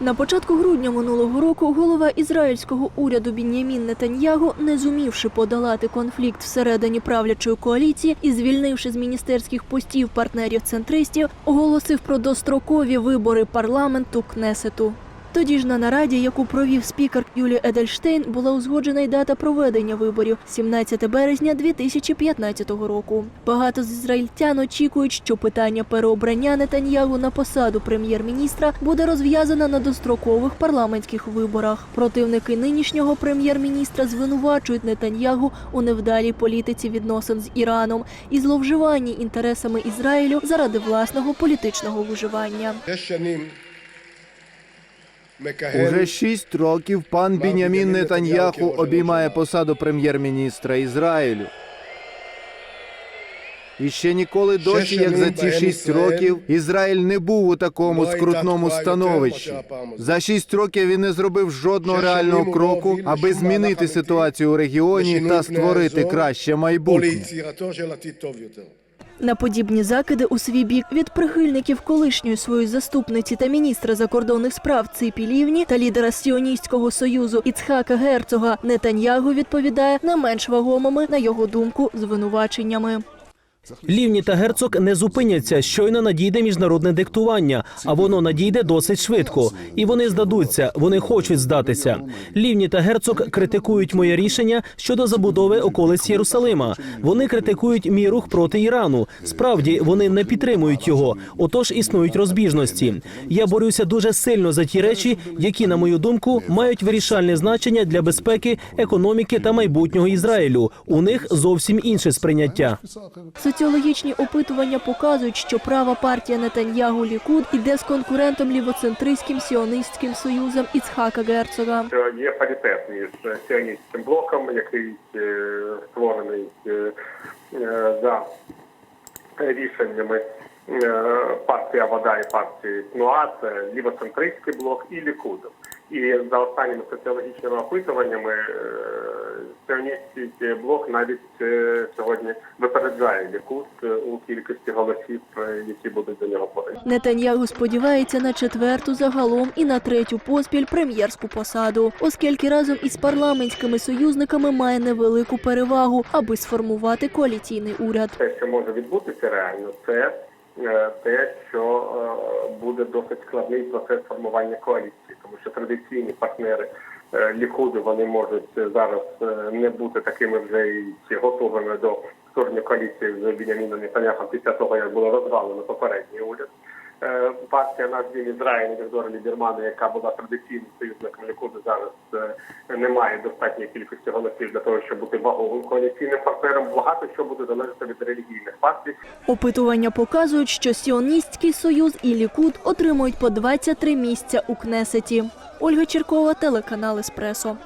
На початку грудня минулого року голова ізраїльського уряду Бін'ямін Нетаньягу, не зумівши подолати конфлікт всередині правлячої коаліції і звільнивши з міністерських постів партнерів центристів, оголосив про дострокові вибори парламенту Кнесету. Тоді ж на нараді, яку провів спікер Юлі Едельштейн, була узгоджена й дата проведення виборів 17 березня 2015 року. Багато з ізраїльтян очікують, що питання переобрання Нетаньягу на посаду прем'єр-міністра буде розв'язано на дострокових парламентських виборах. Противники нинішнього прем'єр-міністра звинувачують Нетаньягу у невдалій політиці відносин з Іраном і зловживанні інтересами Ізраїлю заради власного політичного виживання. Уже шість років пан Бінямін Нетаньяху обіймає посаду прем'єр-міністра Ізраїлю. І ще ніколи досі, як за ці шість років, Ізраїль не був у такому скрутному становищі. За шість років він не зробив жодного реального кроку, аби змінити ситуацію у регіоні та створити краще майбутнє. На подібні закиди у свій бік від прихильників колишньої своєї заступниці та міністра закордонних справ Ципі Лівні та лідера Сіоністського союзу Іцхака Герцога Нетаньягу відповідає не менш вагомими на його думку звинуваченнями. Лівні та герцог не зупиняться. Щойно надійде міжнародне диктування, а воно надійде досить швидко. І вони здадуться. Вони хочуть здатися. Лівні та герцог критикують моє рішення щодо забудови околиць Єрусалима. Вони критикують мій рух проти Ірану. Справді вони не підтримують його. Отож існують розбіжності. Я борюся дуже сильно за ті речі, які, на мою думку, мають вирішальне значення для безпеки, економіки та майбутнього Ізраїлю. У них зовсім інше сприйняття. Соціологічні опитування показують, що права партія Нетаньягу Лікуд іде з конкурентом лівоцентристським сіоністським союзом Іцхака Герцога. є паритет між сіоністським блоком, який е, створений е, е, за рішеннями е, партії Авода і партії Тнуа, це лівоцентристський блок і Лікуд. І за останніми соціологічними опитуваннями сіоністський блок навіть е, сьогодні випереджає Лікуд е, у кількості голосів, е, які будуть до нього подані. Нетаньягу сподівається на четверту загалом і на третю поспіль прем'єрську посаду, оскільки разом із парламентськими союзниками має невелику перевагу, аби сформувати коаліційний уряд. Те, що може відбутися реально, це те, що буде досить складний процес формування коаліції, тому що традиційні партнери е, Лікуду вони можуть зараз е, не бути такими вже і готовими до створення коаліції з Біняміном Нетаньяхом після того, як було розвалено попередній уряд. Е, Партія наш дім Ізраїль Віктора Лібермана, яка була традиційним союзником Лікуду, зараз е, не має достатньої кількості голосів для того, щоб бути ваговим коаліційним партнером. Багато що буде залежати від релігійних партій. Опитування показують, що Сіоністський союз і Лікуд отримують по 23 місця у Кнесеті. Ольга Черкова, телеканал Еспресо.